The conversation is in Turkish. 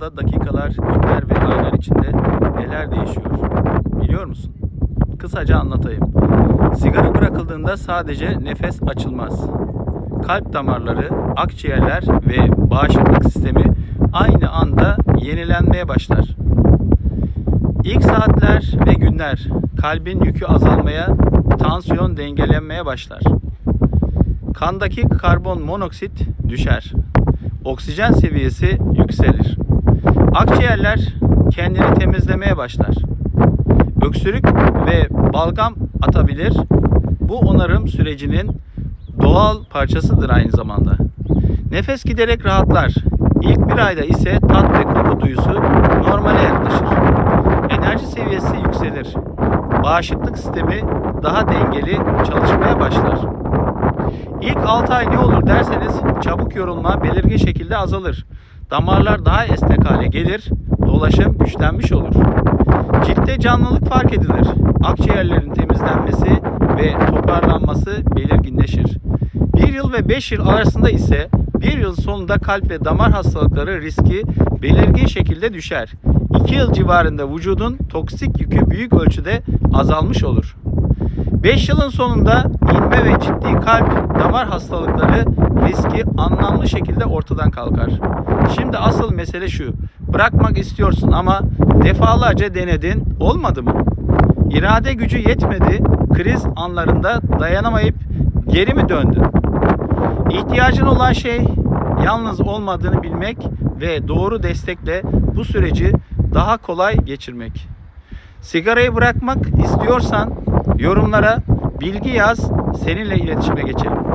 anda dakikalar, günler ve aylar içinde neler değişiyor? Biliyor musun? Kısaca anlatayım. Sigara bırakıldığında sadece nefes açılmaz. Kalp damarları, akciğerler ve bağışıklık sistemi aynı anda yenilenmeye başlar. İlk saatler ve günler kalbin yükü azalmaya, tansiyon dengelenmeye başlar. Kandaki karbon monoksit düşer. Oksijen seviyesi yükselir. Akciğerler kendini temizlemeye başlar. Öksürük ve balgam atabilir. Bu onarım sürecinin doğal parçasıdır aynı zamanda. Nefes giderek rahatlar. İlk bir ayda ise tat ve koku duyusu normale yaklaşır. Enerji seviyesi yükselir. Bağışıklık sistemi daha dengeli çalışmaya başlar. İlk 6 ay ne olur derseniz çabuk yorulma belirgin şekilde azalır. Damarlar daha esnek hale gelir, dolaşım güçlenmiş olur. Ciltte canlılık fark edilir. Akciğerlerin temizlenmesi ve toparlanması belirginleşir. 1 yıl ve 5 yıl arasında ise 1 yıl sonunda kalp ve damar hastalıkları riski belirgin şekilde düşer. 2 yıl civarında vücudun toksik yükü büyük ölçüde azalmış olur. 5 yılın sonunda inme ve ciddi kalp damar hastalıkları riski anlamlı şekilde ortadan kalkar. Şimdi asıl mesele şu. Bırakmak istiyorsun ama defalarca denedin, olmadı mı? İrade gücü yetmedi, kriz anlarında dayanamayıp geri mi döndün? İhtiyacın olan şey yalnız olmadığını bilmek ve doğru destekle bu süreci daha kolay geçirmek. Sigarayı bırakmak istiyorsan yorumlara bilgi yaz, seninle iletişime geçelim.